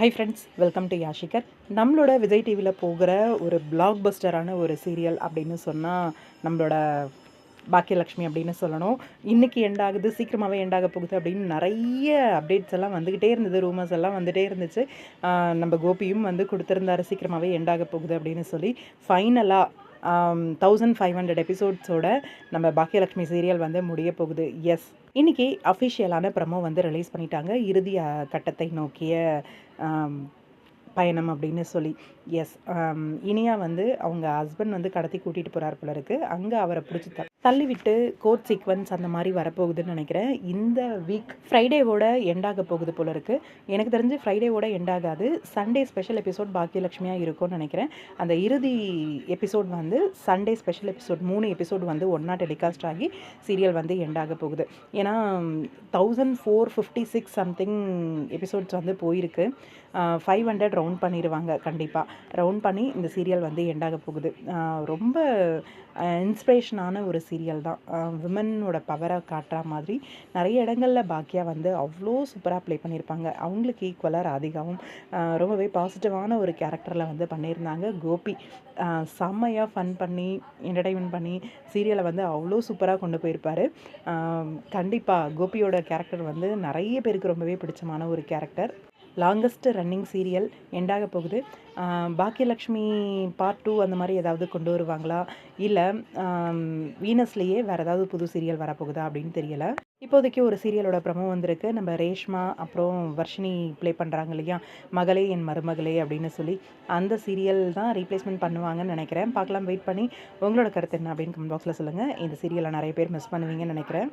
High friends welcome to யாஷிகர் நம்மளோட விஜய் டிவியில் போகிற ஒரு பிளாக் பஸ்டரான ஒரு சீரியல் அப்படின்னு சொன்னால் நம்மளோட பாக்கியலக்ஷ்மி அப்படின்னு சொல்லணும். இன்றைக்கி எண்ட் ஆகுது சீக்கிரமாகவே எண்ட் ஆக போகுது அப்படின்னு நிறைய அப்டேட்ஸ் எல்லாம் வந்துக்கிட்டே இருந்தது ரூமர்ஸ் எல்லாம் வந்துகிட்டே இருந்துச்சு. நம்ம கோபியும் வந்து கொடுத்துருந்தாரு சீக்கிரமாகவே எண்ட் ஆக போகுது அப்படின்னு சொல்லி ஃபைனலாக தௌசண்ட் ஃபைவ் ஹண்ட்ரட் எபிசோட்ஸோட நம்ம பாக்கியலக்ஷ்மி சீரியல் வந்து முடிய போகுது. எஸ் இன்னைக்கு அஃபிஷியலான ப்ரமோ வந்து ரிலீஸ் பண்ணிட்டாங்க. இறுதி கட்டத்தை நோக்கிய பயணம் அப்படின்னு சொல்லி. எஸ் இனியா வந்து அவங்க ஹஸ்பண்ட் வந்து கடத்தி கூட்டிகிட்டு போகிறார் போல இருக்குது அங்கே அவரை பிடிச்சி த தள்ளிவிட்டு கோர்ட் கோட் சீக்வன்ஸ் அந்த மாதிரி வரப்போகுதுன்னு நினைக்கிறேன். இந்த வீக் ஃப்ரைடேவோட எண்டாக போகுது போல இருக்கு. எனக்கு தெரிஞ்சு ஃப்ரைடேவோட எண்டாகாது சண்டே ஸ்பெஷல் எபிசோட் பாக்கியலட்சுமியாக இருக்கும்னு நினைக்கிறேன். அந்த இறுதி எபிசோட் வந்து சண்டே ஸ்பெஷல் எபிசோட் மூணு எபிசோட் வந்து ஒன்றா டெலிகாஸ்ட் ஆகி சீரியல் வந்து எண்டாக போகுது. ஏன்னா thousand four fifty six something episodes வந்து போயிருக்கு. ஃபைவ் ஹண்ட்ரட் ரவுண்ட் பண்ணிடுவாங்க கண்டிப்பாக ரவுண்ட் பண்ணி இந்த சீரியல் வந்து எண்டாக போகுது. ரொம்ப இன்ஸ்பிரேஷனான ஒரு சீரியல் தான். விமனோட பவரை காட்டுற மாதிரி நிறைய இடங்களில் பாக்கியா வந்து அவ்வளோ சூப்பராக ப்ளே பண்ணியிருப்பாங்க அவங்களுக்கு ஈக்குவலாக ராதிகாவும் ரொம்பவே பாசிட்டிவான ஒரு கேரக்டரில் வந்து பண்ணியிருந்தாங்க கோபி செம்மையாக ஃபன் பண்ணி என்டர்டைன்மெண்ட் பண்ணி சீரியலை வந்து அவ்வளோ சூப்பராக கொண்டு போயிருப்பார். கண்டிப்பாக கோபியோட கேரக்டர் வந்து நிறைய பேருக்கு ரொம்பவே பிடிச்சமான ஒரு கேரக்டர் லாங்கஸ்ட் ரன்னிங் சீரியல் எண்டாக போகுது. பாக்கியலக்ஷ்மி பார்ட் டூ அந்த மாதிரி ஏதாவது கொண்டு வருவாங்களா? இல்லை வீனஸ்லேயே வேறு ஏதாவது புது சீரியல் வரப்போகுதா அப்படின்னு தெரியலை. இப்போதைக்கு ஒரு சீரியலோட ப்ரமோ வந்திருக்கு. நம்ம ரேஷ்மா அப்புறம் வர்ஷினி ப்ளே பண்ணுறாங்க இல்லையா? மகளே என் மருமகளே அப்படின்னு சொல்லி. அந்த சீரியல் தான் ரீப்ளேஸ்மெண்ட் பண்ணுவாங்கன்னு நினைக்கிறேன். பார்க்கலாம் வெயிட் பண்ணி. உங்களோட கருத்து என்ன அப்படின்னு கமெண்ட் பாக்ஸில் சொல்லுங்கள் இந்த சீரியலை நிறைய பேர் மிஸ் பண்ணுவீங்கன்னு நினைக்கிறேன்.